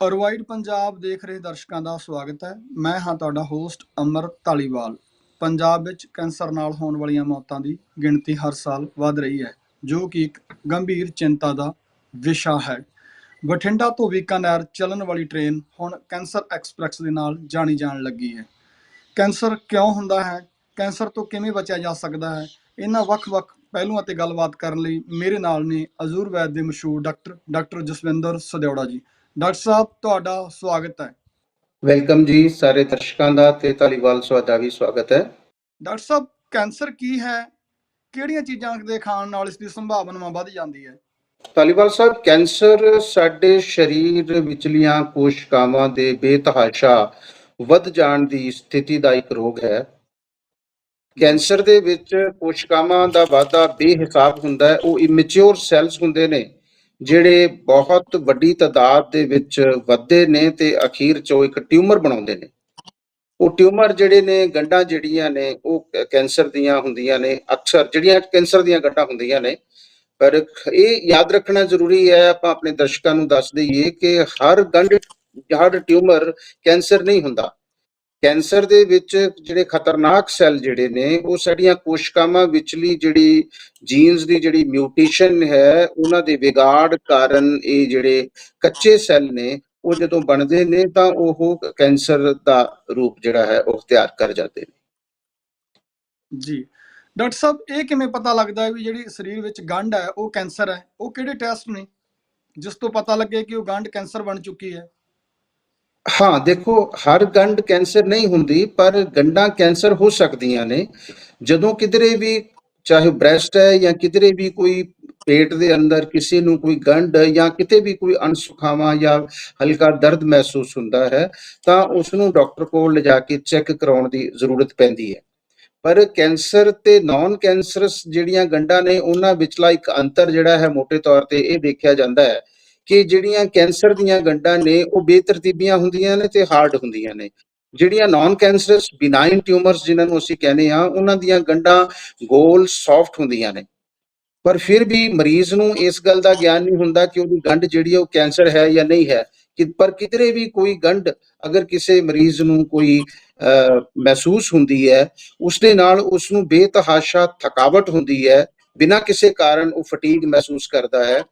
ਅਰਵਾਈਡ ਪੰਜਾਬ ਦੇਖ ਰਹੇ ਦਰਸ਼ਕਾਂ ਦਾ ਸਵਾਗਤ ਹੈ। ਮੈਂ ਹਾਂ ਤੁਹਾਡਾ ਹੋਸਟ ਅਮਰ ਧਾਲੀਵਾਲ। ਪੰਜਾਬ ਵਿੱਚ ਕੈਂਸਰ ਨਾਲ ਹੋਣ ਵਾਲੀਆਂ ਮੌਤਾਂ ਦੀ ਗਿਣਤੀ ਹਰ ਸਾਲ ਵਧ ਰਹੀ ਹੈ, ਜੋ ਕਿ ਇੱਕ ਗੰਭੀਰ ਚਿੰਤਾ ਦਾ ਵਿਸ਼ਾ ਹੈ। ਬਠਿੰਡਾ ਤੋਂ ਬੀਕਾਨੇਰ ਚੱਲਣ ਵਾਲੀ ਟ੍ਰੇਨ ਹੁਣ ਕੈਂਸਰ ਐਕਸਪ੍ਰੈਸ ਦੇ ਨਾਲ ਜਾਣੀ ਜਾਣ ਲੱਗੀ ਹੈ। ਕੈਂਸਰ ਕਿਉਂ ਹੁੰਦਾ ਹੈ? ਕੈਂਸਰ ਤੋਂ ਕਿਵੇਂ ਬਚਿਆ ਜਾ ਸਕਦਾ ਹੈ? ਇਹਨਾਂ ਵੱਖ-ਵੱਖ ਪਹਿਲੂਆਂ ਤੇ ਗੱਲਬਾਤ ਕਰਨ ਲਈ ਮੇਰੇ ਨਾਲ ਨੇ ਅਜ਼ੂਰਵੈਦ ਦੇ ਮਸ਼ਹੂਰ ਡਾਕਟਰ ਡਾਕਟਰ ਜਸਵਿੰਦਰ ਸਦਿਉੜਾ ਜੀ। ਡਾਕਟਰ ਸਾਹਿਬ ਤੁਹਾਡਾ ਸਵਾਗਤ ਹੈ। ਵੈਲਕਮ ਜੀ ਸਾਰੇ ਦਰਸ਼ਕਾਂ ਦਾ ਤੇ ਧਾਲੀਵਾਲ ਤੁਹਾਡਾ ਵੀ ਸਵਾਗਤ ਹੈ। ਡਾਕਟਰ ਸਾਹਿਬ ਕੈਂਸਰ ਕੀ ਹੈ? ਕਿਹੜੀਆਂ ਚੀਜ਼ਾਂ ਦੇ ਖਾਣ ਨਾਲ ਇਸ ਦੀ ਸੰਭਾਵਨਾ ਵੱਧ ਜਾਂਦੀ ਹੈ? ਧਾਲੀਵਾਲ ਸਾਹਿਬ ਕੈਂਸਰ ਸਾਡੇ ਸਰੀਰ ਵਿਚਲੀਆਂ ਕੋਸ਼ਿਕਾਵਾਂ ਦੇ ਬੇਤਹਾਸ਼ਾ ਵੱਧ ਜਾਣ ਦੀ ਸਥਿਤੀ ਦਾ ਇੱਕ ਰੋਗ ਹੈ। ਕੈਂਸਰ ਦੇ ਵਿੱਚ ਕੋਸ਼ਿਕਾਵਾਂ ਦਾ ਵਾਧਾ ਬੇਹਿਸਾਬ ਹੁੰਦਾ ਹੈ ਉਹ ਇਮੈਚੁਰ ਸੈਲਸ ਹੁੰਦੇ ਨੇ। ਜਿਹੜੇ ਬਹੁਤ ਵੱਡੀ ਤਾਦਾਦ ਦੇ ਵਿੱਚ ਵੱਧਦੇ ਨੇ ਤੇ ਅਖੀਰ ਚੋਂ ਇੱਕ ਟਿਊਮਰ ਬਣਾਉਂਦੇ ਨੇ। ਉਹ ਟਿਊਮਰ ਜਿਹੜੇ ਨੇ ਗੰਢਾਂ ਜਿਹੜੀਆਂ ਨੇ, ਉਹ ਕੈਂਸਰ ਦੀਆਂ ਹੁੰਦੀਆਂ ਨੇ, ਅਕਸਰ ਜਿਹੜੀਆਂ ਕੈਂਸਰ ਦੀਆਂ ਗੰਢਾਂ ਹੁੰਦੀਆਂ ਨੇ। ਪਰ ਇਹ ਯਾਦ ਰੱਖਣਾ ਜ਼ਰੂਰੀ ਹੈ, ਆਪਾਂ ਆਪਣੇ ਦਰਸ਼ਕਾਂ ਨੂੰ ਦੱਸ ਦਈਏ ਕਿ ਹਰ ਗੰਢ, ਹਰ ਟਿਊਮਰ ਕੈਂਸਰ ਨਹੀਂ ਹੁੰਦਾ। ਕੈਂਸਰ ਦੇ ਵਿੱਚ ਜਿਹੜੇ ਖਤਰਨਾਕ ਸੈੱਲ ਜਿਹੜੇ ਨੇ, ਉਹ ਸਾਡੀਆਂ ਕੋਸ਼ਿਕਾਵਾਂ ਵਿਚਲੀ ਜਿਹੜੀ ਜੀਨਸ ਦੀ ਜਿਹੜੀ ਮਿਊਟੇਸ਼ਨ ਹੈ, ਉਹਨਾਂ ਦੇ ਵਿਗਾੜ ਕਾਰਨ ਇਹ ਜਿਹੜੇ ਕੱਚੇ ਸੈੱਲ ਨੇ, ਉਹ ਜਦੋਂ ਬਣਦੇ ਨੇ ਤਾਂ ਉਹ ਕੈਂਸਰ ਦਾ ਰੂਪ ਜਿਹੜਾ ਹੈ, ਉਹ ਤਿਆਰ ਕਰ ਜਾਂਦੇ ਨੇ। ਜੀ। ਡਾਕਟਰ ਸਾਹਿਬ, ਇਹ ਕਿਵੇਂ ਪਤਾ ਲੱਗਦਾ ਹੈ ਵੀ ਜਿਹੜੀ ਸਰੀਰ ਵਿੱਚ ਗੰਢ ਹੈ, ਉਹ ਕੈਂਸਰ ਹੈ? ਉਹ ਕਿਹੜੇ ਟੈਸਟ ਨੇ? ਜਿਸ ਤੋਂ ਪਤਾ ਲੱਗੇ ਕਿ ਉਹ ਗੰਢ ਕੈਂਸਰ ਬਣ ਚੁੱਕੀ ਹੈ। ਹਾਂ, ਦੇਖੋ, ਹਰ ਗੰਢ ਕੈਂਸਰ ਨਹੀਂ ਹੁੰਦੀ, ਪਰ ਗੰਢਾਂ ਕੈਂਸਰ ਹੋ ਸਕਦੀਆਂ ਨੇ। ਜਦੋਂ ਕਿਧਰੇ ਵੀ, ਚਾਹੇ ਬ੍ਰੈਸਟ ਹੈ ਜਾਂ ਕਿਧਰੇ ਵੀ ਕੋਈ ਪੇਟ ਦੇ ਅੰਦਰ ਕਿਸੇ ਨੂੰ ਕੋਈ ਗੰਢ ਜਾਂ ਕਿਤੇ ਵੀ ਕੋਈ ਅਣਸੁਖਾਵਾਂ ਜਾਂ ਹਲਕਾ ਦਰਦ ਮਹਿਸੂਸ ਹੁੰਦਾ ਹੈ, ਤਾਂ ਉਸ ਨੂੰ ਡਾਕਟਰ ਕੋਲ ਲਿਜਾ ਕੇ ਚੈੱਕ ਕਰਾਉਣ ਦੀ ਜ਼ਰੂਰਤ ਪੈਂਦੀ ਹੈ। ਪਰ ਕੈਂਸਰ ਤੇ ਨਾਨ ਕੈਂਸਰਸ ਜਿਹੜੀਆਂ ਗੰਢਾਂ ਨੇ, ਉਹਨਾਂ ਵਿਚਲਾ ਇੱਕ ਅੰਤਰ ਜਿਹੜਾ ਹੈ ਮੋٹے ਤੌਰ ਤੇ ਇਹ ਦੇਖਿਆ ਜਾਂਦਾ ਹੈ ਕਿ ਜਿਹੜੀਆਂ ਕੈਂਸਰ ਦੀਆਂ ਗੰਢਾਂ ਨੇ, ਉਹ ਬੇਤਰਤੀਬੀਆਂ ਹੁੰਦੀਆਂ ਨੇ ਤੇ ਹਾਰਡ ਹੁੰਦੀਆਂ ਨੇ। ਜਿਹੜੀਆਂ ਨਾਨ ਕੈਂਸਰਸ ਬਿਨਾਈਨ ਟਿਊਮਰਸ ਜਿਨ੍ਹਾਂ ਨੂੰ ਅਸੀਂ ਕਹਿੰਦੇ ਆ ਉਹਨਾਂ ਦੀਆਂ ਗੰਢਾਂ ਗੋਲ ਸੌਫਟ ਹੁੰਦੀਆਂ ਨੇ। ਪਰ ਫਿਰ ਵੀ ਮਰੀਜ਼ ਨੂੰ ਇਸ ਗੱਲ ਦਾ ਗਿਆਨ ਨਹੀਂ ਹੁੰਦਾ ਕਿ ਉਹਦੀ ਗੰਢ ਜਿਹੜੀ ਉਹ ਕੈਂਸਰ ਹੈ ਜਾਂ ਨਹੀਂ ਹੈ। ਕਿ ਪਰ ਕਿਧਰੇ ਵੀ ਕੋਈ ਗੰਢ ਅਗਰ ਕਿਸੇ ਮਰੀਜ਼ ਨੂੰ ਕੋਈ ਮਹਿਸੂਸ ਹੁੰਦੀ ਹੈ ਉਸ ਦੇ ਨਾਲ ਉਸ ਨੂੰ ਬੇਤਹਾਸ਼ਾ ਥਕਾਵਟ ਹੁੰਦੀ ਹੈ, ਬਿਨਾਂ ਕਿਸੇ ਕਾਰਨ ਉਹ ਫਟੀਗ ਮਹਿਸੂਸ ਕਰਦਾ ਹੈ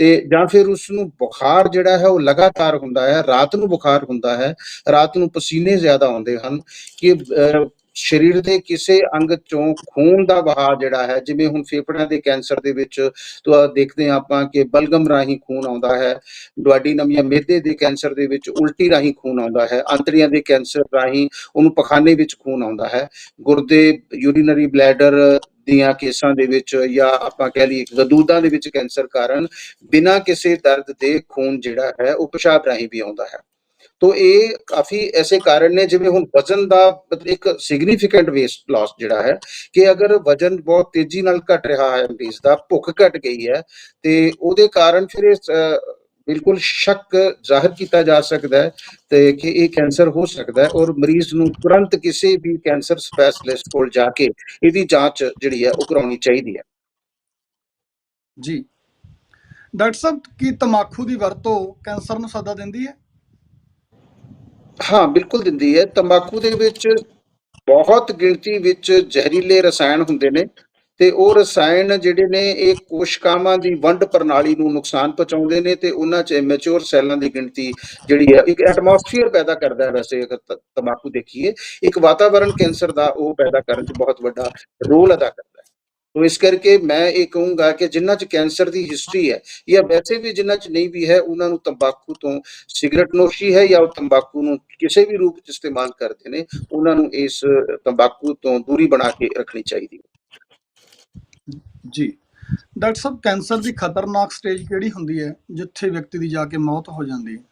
ਤੇ ਜਾਂ ਫਿਰ ਉਸ ਨੂੰ ਬੁਖਾਰ ਜਿਹੜਾ ਹੈ ਉਹ ਲਗਾਤਾਰ ਹੁੰਦਾ ਹੈ ਰਾਤ ਨੂੰ ਬੁਖਾਰ ਹੁੰਦਾ ਹੈ ਰਾਤ ਨੂੰ ਪਸੀਨੇ ਜ਼ਿਆਦਾ ਆਉਂਦੇ ਹਨ ਕਿ ਅਹ, ਸਰੀਰ ਦੇ ਕਿਸੇ ਅੰਗ ਚੋਂ ਖੂਨ ਦਾ ਵਹਾਅ ਜਿਹੜਾ ਹੈ, ਜਿਵੇਂ ਹੁਣ ਫੇਫੜਿਆਂ ਦੇ ਕੈਂਸਰ ਦੇ ਵਿੱਚ ਤਾਂ ਦੇਖਦੇ ਹਾਂ ਆਪਾਂ ਕਿ ਬਲਗਮ ਰਾਹੀਂ ਖੂਨ ਆਉਂਦਾ ਹੈ ਡੁਆਡੀਨਮ ਜਾਂ ਮਿਹਦੇ ਦੇ ਕੈਂਸਰ ਦੇ ਵਿੱਚ ਉਲਟੀ ਰਾਹੀਂ ਖੂਨ ਆਉਂਦਾ ਹੈ, ਅੰਤੜੀਆਂ ਦੇ ਕੈਂਸਰ ਰਾਹੀਂ ਉਹਨੂੰ ਪਖਾਨੇ ਵਿੱਚ ਖੂਨ ਆਉਂਦਾ ਹੈ। ਗੁਰਦੇ ਯੂਰੀਨਰੀ ਬਲੈਡਰ ਦੀਆਂ ਕੇਸਾਂ ਦੇ ਵਿੱਚ ਜਾਂ ਆਪਾਂ ਕਹਿ ਲਈਏ ਗਦੂਦਾਂ ਦੇ ਵਿੱਚ ਕੈਂਸਰ ਕਾਰਨ ਬਿਨਾਂ ਕਿਸੇ ਦਰਦ ਦੇ ਖੂਨ ਜਿਹੜਾ ਹੈ, ਉਹ ਪਿਸ਼ਾਬ ਰਾਹੀਂ ਵੀ ਆਉਂਦਾ ਹੈ। ਤੋ ਇਹ ਕਾਫੀ ਐਸੇ ਕਾਰਨ ਨੇ, ਜਿਵੇਂ ਹੁਣ ਵਜ਼ਨ ਦਾ ਮਤਲਬ ਇੱਕ ਸਿਗਨੀਫੀਕੈਂਟ ਵੇਸਟ ਲਾਸ ਜਿਹੜਾ ਹੈ, ਕਿ ਅਗਰ ਵਜ਼ਨ ਬਹੁਤ ਤੇਜ਼ੀ ਨਾਲ ਘਟ ਰਿਹਾ ਹੈ ਮਰੀਜ਼ ਦਾ, ਭੁੱਖ ਘਟ ਗਈ ਹੈ, ਤੇ ਉਹਦੇ ਕਾਰਨ ਫਿਰ ਇਹ ਬਿਲਕੁਲ ਸ਼ੱਕ ਜ਼ਾਹਿਰ ਕੀਤਾ ਜਾ ਸਕਦਾ ਹੈ ਤੇ ਕਿ ਇਹ ਕੈਂਸਰ ਹੋ ਸਕਦਾ ਹੈ ਔਰ ਮਰੀਜ਼ ਨੂੰ ਤੁਰੰਤ ਕਿਸੇ ਵੀ ਕੈਂਸਰ ਸਪੈਸ਼ਲਿਸਟ ਕੋਲ ਜਾ ਕੇ ਇਹਦੀ ਜਾਂਚ ਜਿਹੜੀ ਹੈ ਉਹ ਕਰਾਉਣੀ ਚਾਹੀਦੀ ਹੈ। ਜੀ। ਡਾਕਟਰ ਸਾਹਿਬ, ਕੀ ਤਮਾਕੂ ਦੀ ਵਰਤੋਂ ਕੈਂਸਰ ਨੂੰ ਸੱਦਾ ਦਿੰਦੀ ਹੈ? ਹਾਂ, ਬਿਲਕੁਲ ਦਿੰਦੀ ਹੈ। ਤੰਬਾਕੂ ਦੇ ਵਿੱਚ ਬਹੁਤ ਗਿਣਤੀ ਵਿੱਚ ਜ਼ਹਿਰੀਲੇ ਰਸਾਇਣ ਹੁੰਦੇ ਨੇ ਤੇ ਉਹ ਰਸਾਇਣ ਜਿਹੜੇ ਨੇ, ਇਹ ਕੋਸ਼ਿਕਾਵਾਂ ਦੀ ਵੰਡ ਪ੍ਰਣਾਲੀ ਨੂੰ ਨੁਕਸਾਨ ਪਹੁੰਚਾਉਂਦੇ ਨੇ ਤੇ ਉਹਨਾਂ 'ਚ ਮੈਚੁਰ ਸੈੱਲਾਂ ਦੀ ਗਿਣਤੀ ਜਿਹੜੀ ਹੈ, ਇੱਕ ਐਟਮੋਸਫੀਅਰ ਪੈਦਾ ਕਰਦਾ ਹੈ ਵੈਸੇ ਅਗਰ ਤੰਬਾਕੂ ਦੇਖੀਏ। ਇੱਕ ਵਾਤਾਵਰਣ ਕੈਂਸਰ ਦਾ ਉਹ ਪੈਦਾ ਕਰਨ 'ਚ ਬਹੁਤ ਵੱਡਾ ਰੋਲ ਅਦਾ ਕਰਦਾ ਤੋ ਇਸ ਕਰਕੇ ਮੈਂ ਇਹ ਕਹੂੰਗਾ ਕਿ ਜਿਨ੍ਹਾਂ 'ਚ ਕੈਂਸਰ ਦੀ ਹਿਸਟਰੀ ਹੈ ਜਾਂ ਵੈਸੇ ਵੀ ਜਿਨ੍ਹਾਂ 'ਚ ਨਹੀਂ ਵੀ ਹੈ, ਉਹਨਾਂ ਨੂੰ ਤੰਬਾਕੂ ਤੋਂ ਸਿਗਰਟ ਨੋਸ਼ੀ ਹੈ ਜਾਂ ਉਹ ਤੰਬਾਕੂ ਨੂੰ ਕਿਸੇ ਵੀ ਰੂਪ 'ਚ ਇਸਤੇਮਾਲ ਕਰਦੇ ਨੇ, ਉਹਨਾਂ ਨੂੰ ਇਸ ਤੰਬਾਕੂ ਤੋਂ ਦੂਰੀ ਬਣਾ ਕੇ ਰੱਖਣੀ ਚਾਹੀਦੀ ਹੈ। ਜੀ। ਡਾਕਟਰ ਸਾਹਿਬ, ਕੈਂਸਰ ਦੀ ਖਤਰਨਾਕ ਸਟੇਜ ਕਿਹੜੀ ਹੁੰਦੀ ਹੈ, ਜਿੱਥੇ ਵਿਅਕਤੀ ਦੀ ਜਾ ਕੇ ਮੌਤ ਹੋ ਜਾਂਦੀ ਹੈ?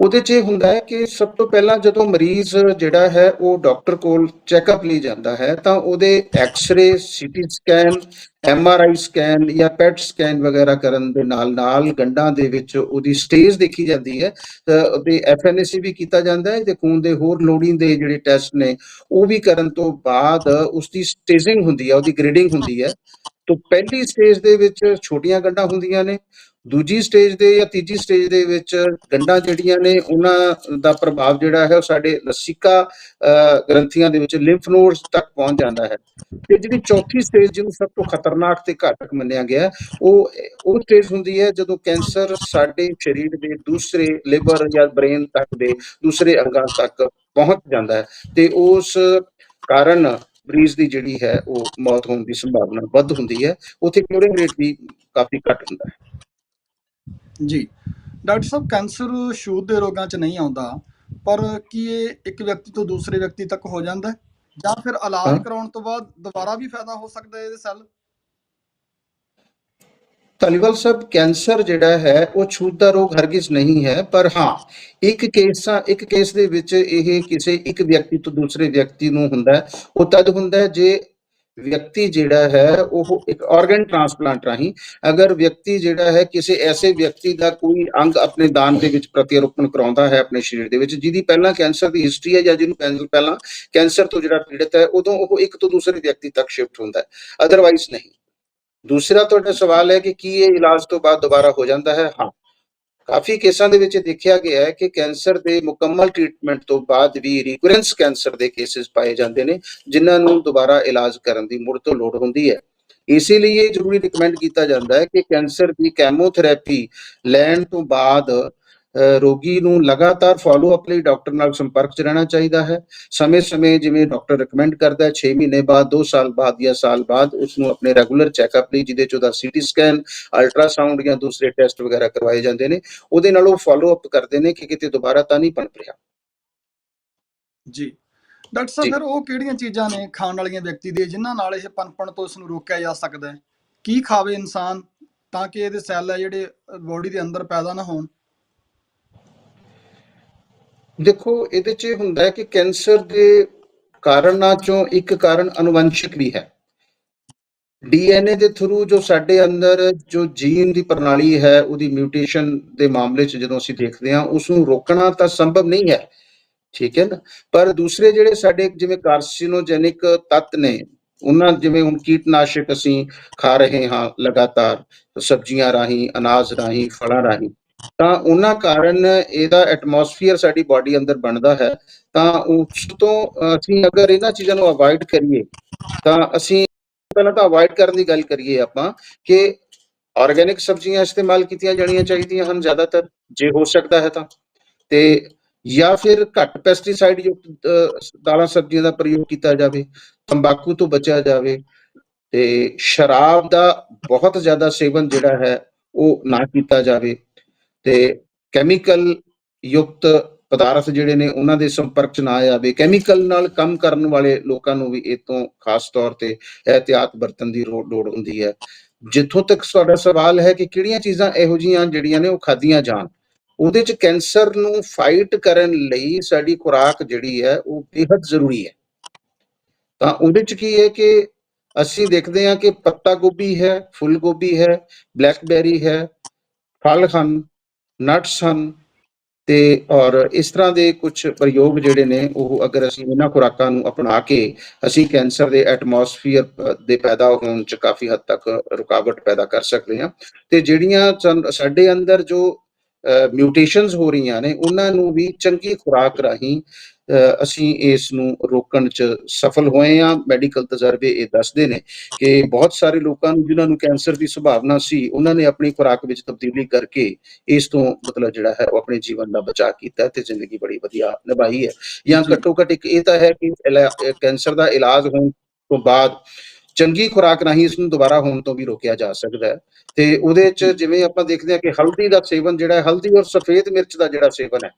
ਉਹਦੇ 'ਚ ਇਹ ਹੁੰਦਾ ਹੈ ਕਿ ਸਭ ਤੋਂ ਪਹਿਲਾਂ ਜਦੋਂ ਮਰੀਜ਼ ਜਿਹੜਾ ਹੈ ਉਹ ਡਾਕਟਰ ਕੋਲ ਚੈੱਕਅਪ ਲਈ ਜਾਂਦਾ ਹੈ, ਤਾਂ ਉਹਦੇ X-ray, CT scan, MRI scan ਜਾਂ ਪੈਟ ਸਕੈਨ ਵਗੈਰਾ ਕਰਨ ਦੇ ਨਾਲ ਨਾਲ ਗੰਢਾਂ ਦੇ ਵਿੱਚ ਉਹਦੀ ਸਟੇਜ ਦੇਖੀ ਜਾਂਦੀ ਹੈ। ਤਾਂ ਉਹਦੇ ਐਫਐਨਏਸੀ ਵੀ ਕੀਤਾ ਜਾਂਦਾ ਹੈ ਤੇ ਖੂਨ ਦੇ ਹੋਰ ਲੋੜੀਂਦੇ ਜਿਹੜੇ ਟੈਸਟ ਨੇ ਉਹ ਵੀ ਕਰਨ ਤੋਂ ਬਾਅਦ ਉਸ ਦੀ ਸਟੇਜਿੰਗ ਹੁੰਦੀ ਹੈ, ਉਹਦੀ ਗ੍ਰੇਡਿੰਗ ਹੁੰਦੀ ਹੈ। ਤੋਂ ਪਹਿਲੀ ਸਟੇਜ ਦੇ ਵਿੱਚ ਛੋਟੀਆਂ ਗੰਢਾਂ ਹੁੰਦੀਆਂ ਨੇ, ਦੂਜੀ ਸਟੇਜ ਦੇ ਜਾਂ ਤੀਜੀ ਸਟੇਜ ਦੇ ਵਿੱਚ ਗੰਢਾਂ ਜਿਹੜੀਆਂ ਨੇ, ਉਹਨਾਂ ਦਾ ਪ੍ਰਭਾਵ ਜਿਹੜਾ ਹੈ ਉਹ ਸਾਡੇ ਲਸਿਕਾ ਗ੍ਰੰਥੀਆਂ ਦੇ ਵਿੱਚ ਲਿੰਫ ਨੋਡਸ ਤੱਕ ਪਹੁੰਚ ਜਾਂਦਾ ਹੈ। ਤੇ ਜਿਹੜੀ ਚੌਥੀ ਸਟੇਜ ਜਿਹਨੂੰ ਸਭ ਤੋਂ ਖਤਰਨਾਕ ਤੇ ਘਾਤਕ ਮੰਨਿਆ ਗਿਆ, ਉਹ ਉਹ ਸਟੇਜ ਹੁੰਦੀ ਹੈ ਜਦੋਂ ਕੈਂਸਰ ਸਾਡੇ ਸਰੀਰ ਦੇ ਦੂਸਰੇ ਲਿਵਰ ਜਾਂ ਬ੍ਰੇਨ ਤੱਕ ਦੇ ਦੂਸਰੇ ਅੰਗਾਂ ਤੱਕ ਪਹੁੰਚ ਜਾਂਦਾ ਹੈ। ਤੇ ਉਸ ਕਾਰਨ ਮਰੀਜ਼ ਦੀ ਜਿਹੜੀ ਹੈ ਉਹ ਮੌਤ ਹੋਣ ਦੀ ਸੰਭਾਵਨਾ ਵੱਧ ਹੁੰਦੀ ਹੈ। ਉੱਥੇ ਕਿਉਰਿੰਗ ਰੇਟ ਵੀ ਕਾਫੀ ਘੱਟ ਹੁੰਦਾ ਹੈ? ਜੀ ਡਾਕਟਰ ਸਾਹਿਬ ਕੈਂਸਰ ਛੂਤ ਦੇ ਰੋਗਾਂ 'ਚ ਨਹੀਂ ਆਉਂਦਾ ਪਰ ਕੀ ਇਹ ਇੱਕ ਵਿਅਕਤੀ ਤੋਂ ਦੂਸਰੇ ਵਿਅਕਤੀ ਤੱਕ ਹੋ ਜਾਂਦਾ ਹੈ? ਜਾਂ ਫਿਰ ਇਲਾਜ। ਕਰਾਉਣ ਤੋਂ ਬਾਅਦ ਦੁਬਾਰਾ ਵੀ ਫਾਇਦਾ ਹੋ ਸਕਦਾ ਹੈ ਇਹਦੇ ਸੈੱਲ? ਧਾਲੀਵਾਲ ਸਾਹਿਬ, ਕੈਂਸਰ ਜਿਹੜਾ ਹੈ, ਉਹ ਛੂਤ ਦਾ ਰੋਗ ਹਰਗਿਜ਼ ਨਹੀਂ ਹੈ, ਪਰ ਹਾਂ, ਇੱਕ ਕੇਸਾਂ, ਇੱਕ ਕੇਸ ਦੇ ਵਿੱਚ ਇਹ ਕਿਸੇ ਇੱਕ ਵਿਅਕਤੀ ਤੋਂ ਦੂਸਰੇ ਵਿਅਕਤੀ ਨੂੰ ਹੁੰਦਾ ਉਹ ਤਦ ਹੁੰਦਾ ਜੇ ਵਿਅਕਤੀ ਜਿਹੜਾ ਹੈ, ਉਹ ਇੱਕ ਆਰਗਨ ਟ੍ਰਾਂਸਪਲਾਂਟ ਰਾਹੀਂ, ਅਗਰ ਵਿਅਕਤੀ ਜਿਹੜਾ ਹੈ ਕਿਸੇ ਐਸੇ ਵਿਅਕਤੀ ਦਾ ਕੋਈ ਅੰਗ ਆਪਣੇ ਦਾਨ ਦੇ ਵਿੱਚ ਪ੍ਰਤੀਰੋਪਣ ਕਰਾਉਂਦਾ ਹੈ ਆਪਣੇ ਸਰੀਰ ਦੇ ਵਿੱਚ, ਜਿਹਦੀ ਪਹਿਲਾਂ ਕੈਂਸਰ ਦੀ ਹਿਸਟਰੀ ਹੈ ਜਾਂ ਜਿਹਨੂੰ ਪਹਿਲਾਂ- ਪਹਿਲਾਂ ਕੈਂਸਰ ਤੋਂ ਜਿਹੜਾ ਪੀੜਤ ਹੈ, ਉਦੋਂ ਉਹ ਇੱਕ ਤੋਂ ਦੂਸਰੇ ਵਿਅਕਤੀ ਤੱਕ ਸ਼ਿਫਟ ਹੁੰਦਾ ਹੈ। ਅਦਰਵਾਈਜ਼ ਨਹੀਂ। ਦੂਸਰਾ ਤੁਹਾਡਾ ਸਵਾਲ ਹੈ ਕਿ ਕੀ ਇਹ ਇਲਾਜ ਤੋਂ ਬਾਅਦ ਦੁਬਾਰਾ ਹੋ ਜਾਂਦਾ ਹੈ? ਹਾਂ। ਕਾਫੀ ਕੇਸਾਂ ਦੇ ਵਿੱਚ ਦੇਖਿਆ ਗਿਆ ਹੈ ਕਿ ਕੈਂਸਰ ਦੇ ਮੁਕੰਮਲ ਟ੍ਰੀਟਮੈਂਟ ਤੋਂ ਬਾਅਦ ਵੀ ਰੀਕਰੈਂਸ ਕੈਂਸਰ ਦੇ ਕੇਸਿਸ ਪਾਏ ਜਾਂਦੇ ਨੇ, ਜਿਨ੍ਹਾਂ ਨੂੰ ਦੁਬਾਰਾ ਇਲਾਜ ਕਰਨ ਦੀ ਮੁੜ ਤੋਂ ਲੋੜ ਹੁੰਦੀ ਹੈ। ਇਸੇ ਲਈ ਇਹ ਜ਼ਰੂਰੀ ਰਿਕਮੈਂਡ ਕੀਤਾ ਜਾਂਦਾ ਹੈ ਕਿ ਕੈਂਸਰ ਦੀ ਕੈਮੋਥੈਰੇਪੀ ਲੈਣ ਤੋਂ ਬਾਅਦ ਰੋਗੀ ਨੂੰ ਲਗਾਤਾਰ ਫਾਲੋ ਅਪ ਲਈ ਡਾਕਟਰ ਨਾਲ ਸੰਪਰਕ 'ਚ ਰਹਿਣਾ ਚਾਹੀਦਾ ਹੈ। ਸਮੇਂ-ਸਮੇਂ ਜਿਵੇਂ ਡਾਕਟਰ ਰეკਮੈਂਡ ਕਰਦਾ ਹੈ 6 ਮਹੀਨੇ ਬਾਅਦ 2 ਸਾਲ ਬਾਅਦ ਜਾਂ ਸਾਲ ਬਾਅਦ ਉਸ ਨੂੰ ਆਪਣੇ ਰੈਗੂਲਰ ਚੈੱਕਅਪ ਲਈ ਜਿਹਦੇ 'ਚ ਉਹਦਾ ਸੀਟੀ ਸਕੈਨ ਅਲਟਰਾਸਾਊਂਡ ਜਾਂ ਦੂਸਰੇ ਟੈਸਟ ਵਗੈਰਾ ਕਰਵਾਏ ਜਾਂਦੇ ਨੇ। ਉਹਦੇ ਨਾਲ ਉਹ ਫਾਲੋ ਅਪ ਕਰਦੇ ਨੇ ਕਿ ਕਿਤੇ ਦੁਬਾਰਾ ਤਾਂ ਨਹੀਂ ਪਨਪ ਰਿਹਾ। ਜੀ। ਡਾਕਟਰ ਸਾਹਿਬ। ਫਿਰ ਉਹ ਕਿਹੜੀਆਂ ਚੀਜ਼ਾਂ ਨੇ ਖਾਣ ਵਾਲੀਆਂ ਵਿਅਕਤੀ ਦੇ ਜਿਨ੍ਹਾਂ ਨਾਲ ਇਹ ਪਨਪਣ ਤੋਂ ਇਸ ਨੂੰ ਰੋਕਿਆ ਜਾ ਸਕਦਾ ਹੈ? ਕੀ ਖਾਵੇ ਇਨਸਾਨ ਤਾਂ ਕਿ ਇਹਦੇ ਸੈੱਲ ਹੈ ਜਿਹੜੇ ਬੋਡੀ ਦੇ ਅੰਦਰ ਪੈਦਾ ਨਾ ਹੋਣ? ਦੇਖੋ, ਇਹਦੇ 'ਚ ਇਹ ਹੁੰਦਾ ਹੈ ਕਿ ਕੈਂਸਰ ਦੇ ਕਾਰਨਾਂ ਚੋਂ ਇੱਕ ਕਾਰਨ ਅਨੁਵੰਸ਼ਿਕ ਵੀ ਹੈ। ਡੀਐਨਏ ਦੇ ਥਰੂ ਜੋ ਸਾਡੇ ਅੰਦਰ ਜੋ ਜੀਨ ਦੀ ਪ੍ਰਣਾਲੀ ਹੈ, ਉਹਦੀ ਮਿਊਟੇਸ਼ਨ ਦੇ ਮਾਮਲੇ 'ਚ ਜਦੋਂ ਅਸੀਂ ਦੇਖਦੇ ਹਾਂ ਉਸ ਨੂੰ ਰੋਕਣਾ ਤਾਂ ਸੰਭਵ ਨਹੀਂ ਹੈ। ਠੀਕ ਹੈ ਨਾ? ਪਰ ਦੂਸਰੇ ਜਿਹੜੇ ਸਾਡੇ ਜਿਵੇਂ ਕਾਰਸਿਨੋਜੈਨਿਕ ਤੱਤ ਨੇ, ਉਹਨਾਂ ਜਿਵੇਂ ਹੁਣ ਕੀਟਨਾਸ਼ਕ ਅਸੀਂ ਖਾ ਰਹੇ ਹਾਂ ਲਗਾਤਾਰ, ਸਬਜ਼ੀਆਂ ਰਾਹੀਂ, ਅਨਾਜ ਰਾਹੀਂ, ਫਲਾਂ ਰਾਹੀਂ ਤਾਂ ਉਹਨਾਂ ਕਾਰਨ ਇਹਦਾ ਐਟਮੋਸਫੀਅਰ ਸਾਡੀ ਬਾਡੀ ਅੰਦਰ ਬਣਦਾ ਹੈ, ਤਾਂ ਉਸ ਤੋਂ ਅਸੀਂ ਅਗਰ ਇਹਨਾਂ ਚੀਜ਼ਾਂ ਨੂੰ ਅਵੋਇਡ ਕਰੀਏ, ਤਾਂ ਅਸੀਂ ਪਹਿਲਾਂ ਤਾਂ ਅਵੋਇਡ ਕਰਨ ਦੀ ਗੱਲ ਕਰੀਏ ਆਪਾਂ ਕਿ ਆਰਗੇਨਿਕ ਸਬਜ਼ੀਆਂ ਇਸਤੇਮਾਲ ਕੀਤੀਆਂ ਜਾਣੀਆਂ ਚਾਹੀਦੀਆਂ ਹਨ ਜ਼ਿਆਦਾਤਰ, ਜੇ ਹੋ ਸਕਦਾ ਹੈ ਤਾਂ। ਤੇ ਜਾਂ ਫਿਰ ਘੱਟ ਪੈਸਟੀਸਾਈਡ ਯੁਕਤ ਦਾਲਾਂ ਸਬਜ਼ੀਆਂ ਦਾ ਪ੍ਰਯੋਗ ਕੀਤਾ ਜਾਵੇ, ਤੰਬਾਕੂ ਤੋਂ ਬਚਿਆ ਜਾਵੇ, ਤੇ ਸ਼ਰਾਬ ਦਾ ਬਹੁਤ ਜ਼ਿਆਦਾ ਸੇਵਨ ਜਿਹੜਾ ਹੈ ਉਹ ਨਾ ਕੀਤਾ ਜਾਵੇ। ਤੇ ਕੈਮੀਕਲ ਯੁਕਤ ਪਦਾਰਥ ਜਿਹੜੇ ਨੇ, ਉਹਨਾਂ ਦੇ ਸੰਪਰਕ ਚ ਨਾ ਆਵੇ। ਕੈਮੀਕਲ ਨਾਲ ਕੰਮ ਕਰਨ ਵਾਲੇ ਲੋਕਾਂ ਨੂੰ ਵੀ ਇਹ ਤੋਂ ਖਾਸ ਤੌਰ ਤੇ ਇhtiyat ਵਰਤਣ ਦੀ ਰੋ- ਲੋੜ ਹੁੰਦੀ ਹੈ। ਜਿੱਥੋਂ ਤੱਕ ਤੁਹਾਡਾ ਸਵਾਲ ਹੈ ਕਿ ਕਿਹੜੀਆਂ ਚੀਜ਼ਾਂ ਇਹੋ ਜੀਆਂ ਜਿਹੜੀਆਂ ਨੇ ਉਹ ਖਾਧੀਆਂ ਜਾਣ, ਉਹਦੇ ਚ ਕੈਂਸਰ ਨੂੰ ਫਾਈਟ ਕਰਨ ਲਈ ਸਾਡੀ ਖੁਰਾਕ ਜਿਹੜੀ ਹੈ, ਉਹ ਬੇहद ਜ਼ਰੂਰੀ ਹੈ। ਤਾਂ ਉਹਦੇ ਚ ਕੀ ਹੈ ਕਿ ਅਸੀਂ ਦੇਖਦੇ ਹਾਂ ਕਿ ਪੱਤਾ ਗੋਭੀ ਹੈ ਫੁੱਲ ਗੋਭੀ ਹੈ, ਬਲੈਕਬੈਰੀ ਹੈ, ਫਲ ਹਨ। ਨਟਸ ਹਨ ਤੇ ਔਰ ਇਸ ਤਰ੍ਹਾਂ ਦੇ ਕੁਝ ਪ੍ਰਯੋਗ ਜਿਹੜੇ ਨੇ, ਉਹ ਅਗਰ ਅਸੀਂ ਇਹਨਾਂ ਖੁਰਾਕਾਂ ਨੂੰ ਅਪਣਾ ਕੇ ਅਸੀਂ ਕੈਂਸਰ ਦੇ ਐਟਮੋਸਫੀਅਰ ਦੇ ਪੈਦਾ ਹੋਣ ਚ ਕਾਫੀ ਹੱਦ ਤੱਕ ਰੁਕਾਵਟ ਪੈਦਾ ਕਰ ਸਕਦੇ ਹਾਂ। ਤੇ ਜਿਹੜੀਆਂ ਸਾਡੇ ਅੰਦਰ ਜੋ ਮਿਊਟੇਸ਼ਨਸ ਹੋ ਰਹੀਆਂ ਨੇ ਉਹਨਾਂ ਨੂੰ ਵੀ ਚੰਗੀ ਖੁਰਾਕ ਰਾਹੀਂ ਅਸੀਂ ਇਸ ਨੂੰ ਰੋਕਣ ਚ ਸਫਲ ਹੋਏ ਆ ਮੈਡੀਕਲ ਤਜਰਬੇ ਇਹ ਦੱਸਦੇ ਨੇ ਕਿ ਬਹੁਤ ਸਾਰੇ ਲੋਕਾਂ ਨੂੰ ਜਿਨ੍ਹਾਂ ਨੂੰ ਕੈਂਸਰ ਦੀ ਸੰਭਾਵਨਾ ਸੀ ਉਹਨਾਂ ਨੇ ਆਪਣੀ ਖੁਰਾਕ ਵਿੱਚ ਤਬਦੀਲੀ ਕਰਕੇ ਇਸ ਤੋਂ ਮਤਲਬ ਜਿਹੜਾ ਹੈ ਉਹ ਆਪਣੇ ਜੀਵਨ ਦਾ ਬਚਾਅ ਕੀਤਾ ਤੇ ਜ਼ਿੰਦਗੀ ਬੜੀ ਵਧੀਆ ਨਿਭਾਈ ਹੈ ਜਾਂ। ਘੱਟੋ ਘੱਟ ਇੱਕ ਇਹ ਤਾਂ ਹੈ ਕਿ ਕੈਂਸਰ ਦਾ ਇਲਾਜ ਹੋਣ ਤੋਂ ਬਾਅਦ ਚੰਗੀ ਖੁਰਾਕ ਰਾਹੀਂ ਇਸ ਨੂੰ ਦੁਬਾਰਾ ਹੋਣ ਤੋਂ ਵੀ ਰੋਕਿਆ ਜਾ ਸਕਦਾ ਹੈ। ਤੇ ਉਹਦੇ ਚ ਜਿਵੇਂ ਆਪਾਂ ਦੇਖਦੇ ਹਾਂ ਕਿ ਹਲਦੀ ਦਾ ਸੇਵਨ ਜਿਹੜਾ ਹਲਦੀ ਔਰ ਸਫੇਦ ਮਿਰਚ ਦਾ ਜਿਹੜਾ ਸੇਵਨ ਹੈ,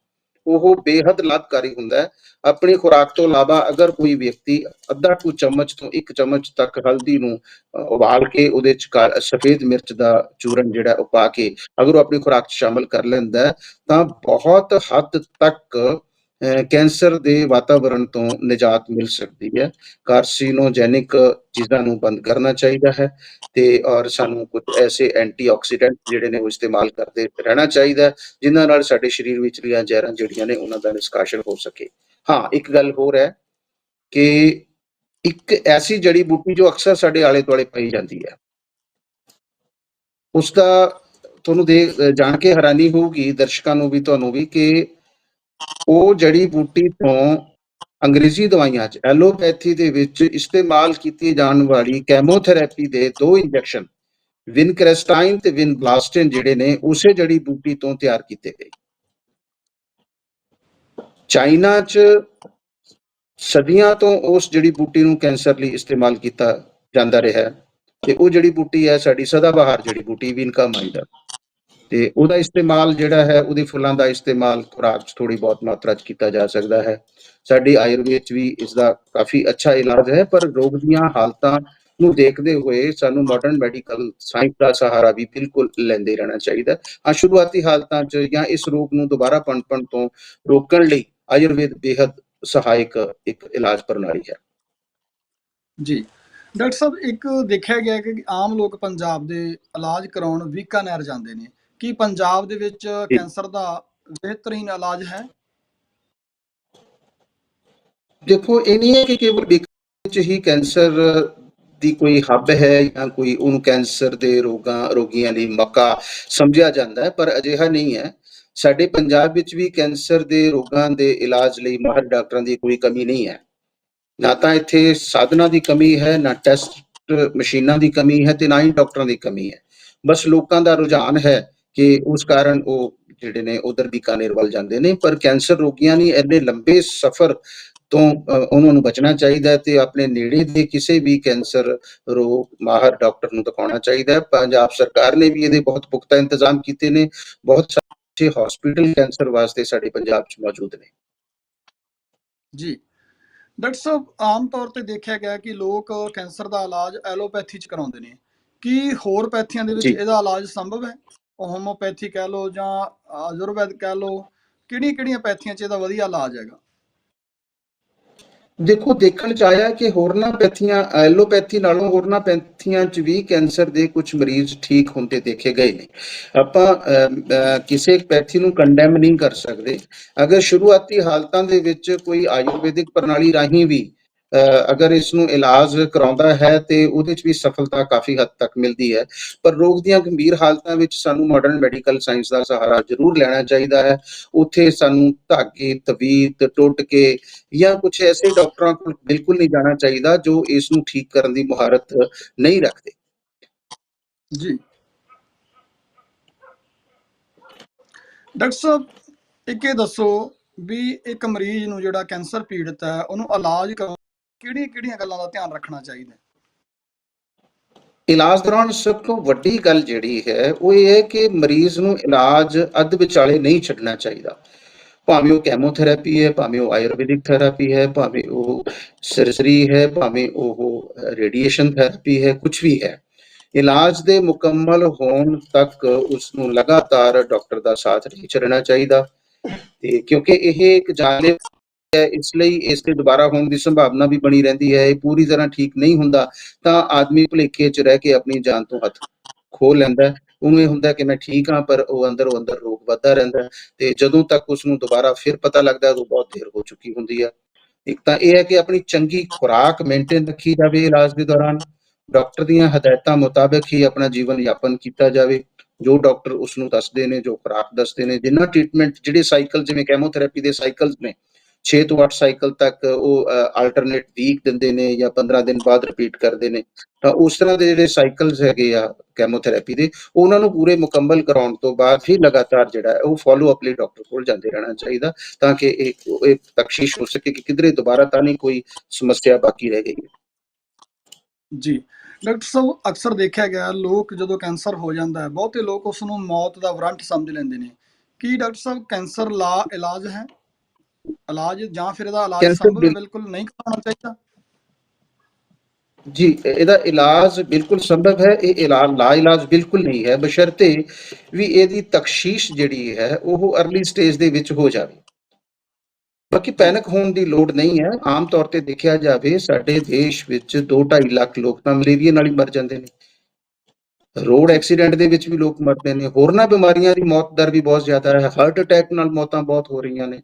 ਉਹ ਬੇहद ਲਾਭਕਾਰੀ ਹੁੰਦਾ ਹੈ। ਆਪਣੀ ਖੁਰਾਕ ਤੋਂ ਇਲਾਵਾ ਅਗਰ ਕੋਈ ਵਿਅਕਤੀ ਅੱਧਾ ਕੁ ਚਮਚ ਤੋਂ ਇੱਕ ਚਮਚ ਤੱਕ ਹਲਦੀ ਨੂੰ ਉਬਾਲ ਕੇ ਉਹਦੇ ਚ ਕਾ- ਸਫੇਦ ਮਿਰਚ ਦਾ ਚੂਰਨ ਜਿਹੜਾ ਉਹ ਪਾ ਕੇ ਅਗਰ ਉਹ ਆਪਣੀ ਖੁਰਾਕ ਚ ਸ਼ਾਮਲ ਕਰ ਲੈਂਦਾ ਤਾਂ ਬਹੁਤ ਹੱਦ ਤੱਕ ਕੈਂਸਰ ਦੇ ਵਾਤਾਵਰਣ ਤੋਂ ਨਿਜਾਤ ਮਿਲ ਸਕਦੀ ਹੈ। ਕਾਰਸੀਨੋਜੈਨਿਕ ਚੀਜ਼ਾਂ ਨੂੰ ਬੰਦ ਕਰਨਾ ਚਾਹੀਦਾ ਹੈ ਤੇ ਔਰ ਸਾਨੂੰ ਕੁਝ ਐਸੇ ਐਂਟੀਆਕਸੀਡੈਂਟ ਜਿਹੜੇ ਨੇ ਉਹ ਇਸਤੇਮਾਲ ਕਰਦੇ ਰਹਿਣਾ ਚਾਹੀਦਾ ਹੈ, ਜਿਨ੍ਹਾਂ ਨਾਲ ਸਾਡੇ ਸਰੀਰ ਵਿਚਲੀਆਂ ਜ਼ਹਿਰਾਂ ਜਿਹੜੀਆਂ ਨੇ ਉਹਨਾਂ ਦਾ ਨਿਸ਼ਕਾਸ਼ਨ ਹੋ ਸਕੇ। ਹਾਂ ਇੱਕ ਗੱਲ ਹੋਰ ਹੈ ਕਿ ਇੱਕ ਐਸੀ ਜੜੀ ਬੂਟੀ ਜੋ ਅਕਸਰ ਸਾਡੇ ਆਲੇ ਦੁਆਲੇ ਪਾਈ ਜਾਂਦੀ ਹੈ। ਉਸ ਦਾ ਤੁਹਾਨੂੰ ਦੇ ਜਾਣ ਕੇ ਹੈਰਾਨੀ ਹੋਊਗੀ ਦਰਸ਼ਕਾਂ ਨੂੰ ਵੀ ਤੁਹਾਨੂੰ ਵੀ ਕਿ ਉਹ ਜੜੀ ਬੂਟੀ ਤੋਂ ਅੰਗਰੇਜ਼ੀ ਦਵਾਈਆਂ 'ਚ, ਐਲੋਪੈਥੀ ਦੇ ਵਿੱਚ ਇਸਤੇਮਾਲ ਕੀਤੀ ਜਾਣ ਵਾਲੀ ਕੈਮੋਥੈਰੇਪੀ ਦੇ ਦੋ ਇੰਜੈਕਸ਼ਨ ਵਿਨਕ੍ਰੈਸਟਾਈਨ ਤੇ ਵਿਨਬਲਾਸਟਿਨ ਜਿਹੜੇ ਨੇ, ਉਸੇ ਜੜੀ ਬੂਟੀ ਤੋਂ ਤਿਆਰ ਕੀਤੇ ਗਏ। ਚਾਈਨਾ 'ਚ ਸਦੀਆਂ ਤੋਂ ਉਸ ਜੜੀ ਬੂਟੀ ਨੂੰ ਕੈਂਸਰ ਲਈ ਇਸਤੇਮਾਲ ਕੀਤਾ ਜਾਂਦਾ ਰਿਹਾ ਹੈ ਤੇ ਉਹ ਜੜੀ ਬੂਟੀ ਹੈ ਸਾਡੀ ਸਦਾਬਹਾਰ ਜੜੀ ਬੂਟੀ ਵਿਨਕਾ ਮਾਈਦਾ ਤੇ ਉਹਦਾ ਇਸਤੇਮਾਲ ਜਿਹੜਾ ਹੈ, ਉਹਦੇ ਫੁੱਲਾਂ ਦਾ ਇਸਤੇਮਾਲ ਖੁਰਾਕ 'ਚ ਥੋੜੀ ਬਹੁਤ ਮਾਤਰਾ 'ਚ ਕੀਤਾ ਜਾ ਸਕਦਾ ਹੈ। ਸਾਡੀ ਆਯੁਰਵੇਦ 'ਚ ਵੀ ਇਸ ਦਾ ਕਾਫੀ ਅੱਛਾ ਇਲਾਜ ਹੈ, ਪਰ ਰੋਗ ਦੀਆਂ ਹਾਲਤਾਂ ਨੂੰ ਦੇਖਦੇ ਹੋਏ ਸਾਨੂੰ ਮਾਡਰਨ ਮੈਡੀਕਲ ਸਾਇੰਸ ਦਾ ਸਹਾਰਾ ਵੀ ਬਿਲਕੁਲ ਲੈਂਦੇ ਰਹਿਣਾ ਚਾਹੀਦਾ ਆ ਸ਼ੁਰੂਆਤੀ ਹਾਲਤਾਂ 'ਚ ਜਾਂ ਇਸ ਰੋਗ ਨੂੰ ਦੁਬਾਰਾ ਪਣਪਣ ਤੋਂ ਰੋਕਣ ਲਈ ਆਯੁਰਵੇਦ ਬੇहद ਸਹਾਇਕ ਇੱਕ ਇਲਾਜ ਪ੍ਰਣਾਲੀ ਹੈ। ਜੀ। ਡਾਕਟਰ ਸਾਹਿਬ, ਇੱਕ ਦੇਖਿਆ ਗਿਆ ਕਿ ਆਮ ਲੋਕ ਪੰਜਾਬ ਦੇ ਇਲਾਜ ਕਰਾਉਣ ਬੀਕਾਨੇਰ ਜਾਂਦੇ ਨੇ। ਕੀ ਪੰਜਾਬ ਦੇ ਵਿੱਚ ਕੈਂਸਰ ਦਾ ਬਿਹਤਰੀਨ ਇਲਾਜ ਹੈ? ਦੇਖੋ ਇਹ ਨਹੀਂ ਹੈ ਕਿ ਕੇਵਲ ਵਿੱਚ ਹੀ ਕੈਂਸਰ ਦੀ ਕੋਈ ਹੱਬ ਹੈ ਜਾਂ ਕੋਈ ਉਹਨੂੰ ਕੈਂਸਰ ਦੇ ਰੋਗਾਂ ਰੋਗੀਆਂ ਲਈ ਮੌਕਾ ਸਮਝਿਆ ਜਾਂਦਾ ਹੈ ਪਰ ਅਜਿਹਾ ਨਹੀਂ ਹੈ। ਸਾਡੇ ਪੰਜਾਬ ਵਿੱਚ ਵੀ ਕੈਂਸਰ ਦੇ ਰੋਗਾਂ ਦੇ ਇਲਾਜ ਲਈ ਮਾਹਰ ਡਾਕਟਰਾਂ ਦੀ ਕੋਈ ਕਮੀ ਨਹੀਂ ਹੈ। ਨਾ ਤਾਂ ਇੱਥੇ ਸਾਧਨਾਂ ਦੀ ਕਮੀ ਹੈ ਨਾ ਟੈਸਟ ਮਸ਼ੀਨਾਂ ਦੀ ਕਮੀ ਹੈ ਤੇ ਨਾ ਹੀ ਡਾਕਟਰਾਂ ਦੀ ਕਮੀ ਹੈ। ਬਸ ਲੋਕਾਂ ਦਾ ਰੁਝਾਨ ਹੈ ਕਿ ਉਸ ਕਾਰਨ ਉਹ ਜਿਹੜੇ ਨੇ ਉਧਰ ਬੀਕਾਨੇਰ ਵੱਲ ਜਾਂਦੇ ਨੇ ਪਰ ਕੈਂਸਰ ਰੋਗੀਆਂ ਨੇ ਇੰਨੇ ਲੰਬੇ ਸਫ਼ਰ ਤੋਂ ਉਹਨਾਂ ਨੂੰ ਬਚਣਾ ਚਾਹੀਦਾ ਹੈ ਤੇ ਆਪਣੇ ਨੇੜੇ ਦੇ ਕਿਸੇ ਵੀ ਕੈਂਸਰ ਰੋਗ ਮਾਹਰ ਡਾਕਟਰ ਨੂੰ ਦਿਖਾਉਣਾ ਚਾਹੀਦਾ ਹੈ। ਪੰਜਾਬ ਸਰਕਾਰ ਨੇ ਵੀ ਇਹਦੇ ਬਹੁਤ ਪੁਖਤਾ ਇੰਤਜ਼ਾਮ ਕੀਤੇ ਨੇ। ਬਹੁਤ ਸਾਰੇ ਹਸਪੀਟਲ ਕੈਂਸਰ ਵਾਸਤੇ ਸਾਡੇ ਪੰਜਾਬ 'ਚ ਮੌਜੂਦ ਨੇ। ਜੀ। ਡਾਕਟਰ ਸਾਹਿਬ ਆਮ ਤੌਰ ਤੇ ਦੇਖਿਆ ਗਿਆ ਕਿ ਲੋਕ ਕੈਂਸਰ ਦਾ ਇਲਾਜ ਐਲੋਪੈਥੀ ਚ ਕਰਾਉਂਦੇ ਨੇ। ਕੀ ਹੋਰ ਪੈਥੀਆਂ ਦੇ ਵਿੱਚ। ਇਹਦਾ ਇਲਾਜ ਸੰਭਵ ਹੈ? ਹੋਮੋਪੈਥੀ ਕਹਿ ਲਓ ਜਾਂ ਆਯੁਰਵੈਦ ਕਹਿ ਲਓ ਕਿਹੜੀਆਂ ਕਿਹੜੀਆਂ ਪੈਥੀਆਂ ਚ ਇਹਦਾ ਵਧੀਆ ਇਲਾਜ ਹੈਗਾ? ਦੇਖੋ ਦੇਖਣ ਚ ਆਇਆ ਕਿ ਹੋਰਨਾਂ ਪੈਥੀਆਂ ਐਲੋਪੈਥੀ ਨਾਲੋਂ ਹੋਰਨਾਂ ਪੈਥੀਆਂ ਚ ਵੀ ਕੈਂਸਰ ਦੇ ਕੁਝ ਮਰੀਜ਼ ਠੀਕ ਹੁੰਦੇ ਦੇਖੇ ਗਏ ਨੇ। ਆਪਾਂ ਅਮ, ਅਹ, ਕਿਸੇ ਪੈਥੀ ਨੂੰ ਕੰਡੈਮ ਨਹੀਂ ਕਰ ਸਕਦੇ। ਅਗਰ ਸ਼ੁਰੂਆਤੀ ਹਾਲਤਾਂ ਦੇ ਵਿੱਚ ਕੋਈ ਆਯੁਰਵੈਦਿਕ ਪ੍ਰਣਾਲੀ ਰਾਹੀਂ ਵੀ ਅਗਰ ਇਸ ਨੂੰ ਇਲਾਜ ਕਰਾਉਂਦਾ ਹੈ ਤੇ ਉਹਦੇ ਵਿੱਚ ਵੀ ਸਫਲਤਾ ਕਾਫੀ ਹੱਦ ਤੱਕ ਮਿਲਦੀ ਹੈ। ਪਰ ਰੋਗ ਦੀਆਂ ਗੰਭੀਰ ਹਾਲਤਾਂ ਵਿੱਚ ਸਾਨੂੰ ਮਾਡਰਨ ਮੈਡੀਕਲ ਸਾਇੰਸ ਦਾ ਸਹਾਰਾ ਜ਼ਰੂਰ ਲੈਣਾ ਚਾਹੀਦਾ ਹੈ। ਉੱਥੇ ਸਾਨੂੰ ਧਾਗੇ, ਤਵੀਤ ਟੁੱਟ ਕੇ ਜਾਂ ਕੁਝ ਐਸੇ ਡਾਕਟਰਾਂ ਕੋਲ ਬਿਲਕੁਲ ਨਹੀਂ ਜਾਣਾ ਚਾਹੀਦਾ ਜੋ ਇਸ ਨੂੰ ਠੀਕ ਕਰਨ ਦੀ ਮੁਹਾਰਤ ਨਹੀਂ ਰੱਖਦੇ। ਜੀ। ਡਾਕਟਰ ਸਾਹਿਬ, ਇੱਕ ਇਹ ਦੱਸੋ ਵੀ ਇੱਕ ਮਰੀਜ਼ ਨੂੰ ਜਿਹੜਾ ਕੈਂਸਰ ਪੀੜਤ ਹੈ, ਉਹਨੂੰ ਇਲਾਜ ਕਰਨ ਕਿਹੜੀਆਂ ਕਿਹੜੀਆਂ ਗੱਲਾਂ ਦਾ ਧਿਆਨ ਰੱਖਣਾ ਚਾਹੀਦਾ ਹੈ? ਇਲਾਜ ਦੌਰਾਨ ਸਭ ਤੋਂ ਵੱਡੀ ਗੱਲ ਜਿਹੜੀ ਹੈ, ਉਹ ਇਹ ਹੈ ਕਿ ਮਰੀਜ਼ ਨੂੰ ਇਲਾਜ ਅੱਧ ਵਿਚਾਲੇ ਨਹੀਂ ਛੱਡਣਾ ਚਾਹੀਦਾ। ਭਾਵੇਂ ਉਹ ਕੈਮੋਥੈਰੇਪੀ ਹੈ, ਭਾਵੇਂ ਉਹ ਆਯੁਰਵੈਦਿਕ ਥੈਰੇਪੀ ਹੈ, ਭਾਵੇਂ ਉਹ ਸਰਜਰੀ ਹੈ, ਭਾਵੇਂ ਉਹ ਰੇਡੀਏਸ਼ਨ ਥੈਰੇਪੀ ਹੈ ਕੁਝ ਵੀ ਹੈ। ਇਲਾਜ ਦੇ ਮੁਕੰਮਲ ਹੋਣ ਤੱਕ ਉਸ ਨੂੰ ਲਗਾਤਾਰ ਡਾਕਟਰ ਦਾ ਸਾਥ ਨਹੀਂ ਛੱਡਣਾ ਚਾਹੀਦਾ। ਤੇ ਕਿਉਂਕਿ ਇਹ ਇੱਕ ਜਾਨਲੇਵਾ ਹੈ, ਇਸ ਲਈ ਇਸ ਦੇ ਦੁਬਾਰਾ ਹੋਣ ਦੀ ਸੰਭਾਵਨਾ ਵੀ ਬਣੀ ਰਹਿੰਦੀ ਹੈ, ਇਹ ਪੂਰੀ ਤਰ੍ਹਾਂ ਠੀਕ ਨਹੀਂ ਹੁੰਦਾ, ਤਾਂ ਆਦਮੀ ਭੁਲੇਖੇ 'ਚ ਰਹਿ ਕੇ ਆਪਣੀ ਜਾਨ ਤੋਂ ਹੱਥ ਖੋ ਲੈਂਦਾ ਉਹਨੂੰ ਇਹ ਹੁੰਦਾ ਕਿ ਮੈਂ ਠੀਕ ਹਾਂ, ਪਰ ਉਹ ਅੰਦਰੋਂ ਅੰਦਰ ਰੋਗ ਵੱਧਦਾ ਰਹਿੰਦਾ ਤੇ ਜਦੋਂ ਤੱਕ ਉਸ ਨੂੰ ਦੁਬਾਰਾ ਫਿਰ ਪਤਾ ਲੱਗਦਾ ਹੈ ਬਹੁਤ ਦੇਰ ਹੋ ਚੁੱਕੀ ਹੁੰਦੀ ਹੈ। ਇੱਕ ਤਾਂ ਇਹ ਹੈ ਕਿ ਆਪਣੀ ਚੰਗੀ ਖੁਰਾਕ ਮੇਨਟੇਨ ਰੱਖੀ ਜਾਵੇ ਇਲਾਜ ਦੇ ਦੌਰਾਨ, ਡਾਕਟਰ ਦੀਆਂ ਹਦਾਇਤਾਂ ਮੁਤਾਬਕ ਹੀ ਆਪਣਾ ਜੀਵਨ ਯਾਪਨ ਕੀਤਾ ਜਾਵੇ। ਜੋ ਡਾਕਟਰ ਉਸ ਨੂੰ ਦੱਸਦੇ ਨੇ, ਜੋ ਖੁਰਾਕ ਦੱਸਦੇ ਨੇ, ਜਿੰਨਾ ਟ੍ਰੀਟਮੈਂਟ ਜਿਹੜੇ ਸਾਈਕਲ ਜਿਵੇਂ ਕੈਮੋਥੈਰੇਪੀ ਦੇ ਸਾਈਕਲਸ ਨੇ 6 ਤੋਂ 8 ਸਾਈਕਲ ਤੱਕ ਉਹ ਆਲਟਰਨੇਟ ਵੀਕ ਦਿੰਦੇ ਨੇ ਜਾਂ 15 ਦਿਨ ਬਾਅਦ ਰਿਪੀਟ ਕਰਦੇ ਨੇ। ਤਾਂ ਉਸ ਤਰ੍ਹਾਂ ਦੇ ਜਿਹੜੇ ਸਾਈਕਲਸ ਹੈਗੇ ਆ ਕੈਮੋਥੈਰੇਪੀ ਦੇ, ਉਹਨਾਂ ਨੂੰ ਪੂਰੇ ਮੁਕੰਮਲ ਕਰਾਉਣ ਤੋਂ ਬਾਅਦ ਹੀ ਲਗਾਤਾਰ ਜਿਹੜਾ ਉਹ ਫਾਲੋ ਅਪ ਲਈ ਡਾਕਟਰ ਕੋਲ ਜਾਂਦੇ ਰਹਿਣਾ ਚਾਹੀਦਾ ਤਾਂ ਕਿ ਇਹ ਇੱਕ ਤਕਸ਼ੀਸ਼ ਹੋ ਸਕੇ ਕਿ ਕਿਧਰੇ ਦੁਬਾਰਾ ਤਾਂ ਨਹੀਂ ਕੋਈ ਸਮੱਸਿਆ ਬਾਕੀ ਰਹਿ ਗਈ। ਜੀ। ਡਾਕਟਰ ਸਾਹਿਬ, ਅਕਸਰ ਦੇਖਿਆ ਗਿਆ ਲੋਕ ਜਦੋਂ ਕੈਂਸਰ ਹੋ ਜਾਂਦਾ ਹੈ, ਬਹੁਤੇ ਲੋਕ ਉਸ ਨੂੰ ਮੌਤ ਦਾ ਵਾਰੰਟ ਸਮਝ ਲੈਂਦੇ ਨੇ। ਕੀ ਡਾਕਟਰ ਸਾਹਿਬ, ਕੈਂਸਰ ਲਾ ਇਲਾਜ ਹੈ? ਇਲਾਜ ਜਾਂ ਫਿਰ ਇਹਦਾ ਇਲਾਜ ਸੰਭਵ ਬਿਲਕੁਲ ਨਹੀਂ ਕਰਾਉਣਾ ਚਾਹੀਦਾ। ਜੀ ਇਹਦਾ ਇਲਾਜ ਬਿਲਕੁਲ ਸੰਭਵ ਹੈ ਇਹ ਇਲਾਜ ਲਾ ਇਲਾਜ ਬਿਲਕੁਲ ਨਹੀਂ ਹੈ। ਬਸ਼ਰਤੇ ਵੀ ਇਹਦੀ ਤਕਸ਼ੀਸ਼ ਜਿਹੜੀ ਹੈ ਉਹ ਅਰਲੀ ਸਟੇਜ ਦੇ ਵਿੱਚ ਹੋ ਜਾਵੇ। ਬਾਕੀ ਪੈਨਿਕ ਹੋਣ ਦੀ ਲੋੜ ਨਹੀਂ ਹੈ। ਆਮ ਤੌਰ ਤੇ ਦੇਖਿਆ ਜਾਵੇ ਸਾਡੇ ਦੇਸ਼ ਵਿੱਚ 2.5 ਲੱਖ ਲੋਕ ਤਾਂ ਮਲੇਰੀਆ ਨਾਲ ਹੀ ਮਰ ਜਾਂਦੇ ਨੇ। ਰੋਡ ਐਕਸੀਡੈਂਟ ਦੇ ਵਿੱਚ ਵੀ ਲੋਕ ਮਰਦੇ ਨੇ। ਹੋਰਨਾਂ ਬਿਮਾਰੀਆਂ ਦੀ ਮੌਤ ਦਰ ਵੀ ਬਹੁਤ ਜ਼ਿਆਦਾ ਹੈ। ਹਾਰਟ ਅਟੈਕ ਨਾਲ ਮੌਤਾਂ ਬਹੁਤ ਹੋ ਰਹੀਆਂ ਨੇ।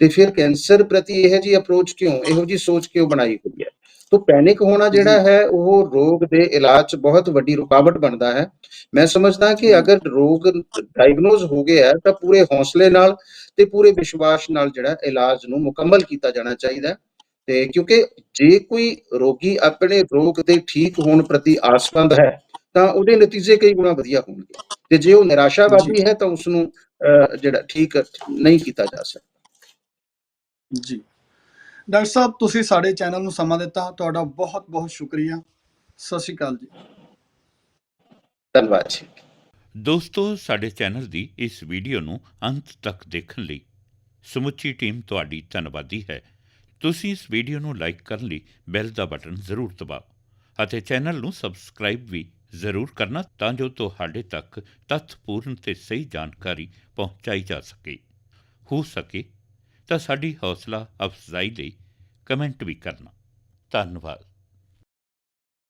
ਤੇ ਫਿਰ ਕੈਂਸਰ ਪ੍ਰਤੀ ਇਹ ਜੀ ਅਪਰੋਚ ਕਿਉਂ ਇਹੋ ਜੀ ਸੋਚ ਕਿਉਂ ਬਣਾਈ ਹੋਈ ਹੈ? ਸੋ ਪੈਨਿਕ ਹੋਣਾ ਜਿਹੜਾ ਹੈ ਉਹ ਰੋਗ ਦੇ ਇਲਾਜ 'ਚ ਬਹੁਤ ਵੱਡੀ ਰੁਕਾਵਟ ਬਣਦਾ ਹੈ। ਮੈਂ ਸਮਝਦਾ ਕਿ ਅਗਰ ਰੋਗ ਡਾਇਗਨੋਜ਼ ਹੋ ਗਿਆ ਹੈ ਤਾਂ ਪੂਰੇ ਹੌਸਲੇ ਨਾਲ ਤੇ ਪੂਰੇ ਵਿਸ਼ਵਾਸ ਨਾਲ ਜਿਹੜਾ ਇਲਾਜ ਨੂੰ ਮੁਕੰਮਲ ਕੀਤਾ ਜਾਣਾ ਚਾਹੀਦਾ ਤੇ ਕਿਉਂਕਿ ਜੇ ਕੋਈ ਰੋਗੀ ਆਪਣੇ ਰੋਗ ਦੇ ਠੀਕ ਹੋਣ ਪ੍ਰਤੀ ਆਸਵੰਦ ਹੈ ਤਾਂ ਉਹਦੇ ਨਤੀਜੇ ਕਈ ਗੁਣਾ ਵਧੀਆ ਹੋਣਗੇ। ਤੇ ਜੇ ਉਹ ਨਿਰਾਸ਼ਾਵਾਦੀ ਹੈ ਤਾਂ ਉਸ ਨੂੰ ਜਿਹੜਾ ਠੀਕ ਨਹੀਂ ਕੀਤਾ ਜਾ ਸਕਦਾ। ਜੀ। ਡਾਕਟਰ ਸਾਹਿਬ ਤੁਸੀਂ ਸਾਡੇ ਚੈਨਲ ਨੂੰ ਸਮਾਂ ਦਿੱਤਾ। ਤੁਹਾਡਾ ਬਹੁਤ ਬਹੁਤ ਸ਼ੁਕਰੀਆ। ਸਤਿ ਸ਼੍ਰੀ ਅਕਾਲ ਜੀ। ਧੰਨਵਾਦ ਜੀ। ਦੋਸਤੋ ਸਾਡੇ ਚੈਨਲ ਦੀ ਇਸ ਵੀਡੀਓ ਨੂੰ ਅੰਤ ਤੱਕ ਦੇਖਣ ਲਈ ਸਮੁੱਚੀ ਟੀਮ ਤੁਹਾਡੀ ਧੰਨਵਾਦੀ ਹੈ। ਤੁਸੀਂ ਇਸ ਵੀਡੀਓ ਨੂੰ ਲਾਈਕ ਕਰਨ ਲਈ ਬੈਲ ਦਾ ਬਟਨ ਜ਼ਰੂਰ ਦਬਾਓ ਅਤੇ ਚੈਨਲ ਨੂੰ ਸਬਸਕ੍ਰਾਈਬ ਵੀ ਜ਼ਰੂਰ ਕਰਨਾ ਤਾਂ ਜੋ ਤੁਹਾਡੇ ਤੱਕ ਤੱਥਪੂਰਨ ਤੇ ਸਹੀ ਜਾਣਕਾਰੀ ਪਹੁੰਚਾਈ ਜਾ ਸਕੇ। ਹੋ ਸਕੇ ਤਾਂ ਸਾਡੀ ਹੌਸਲਾ ਅਫਜ਼ਾਈ ਲਈ ਕਮੈਂਟ ਵੀ ਕਰਨਾ। ਧੰਨਵਾਦ।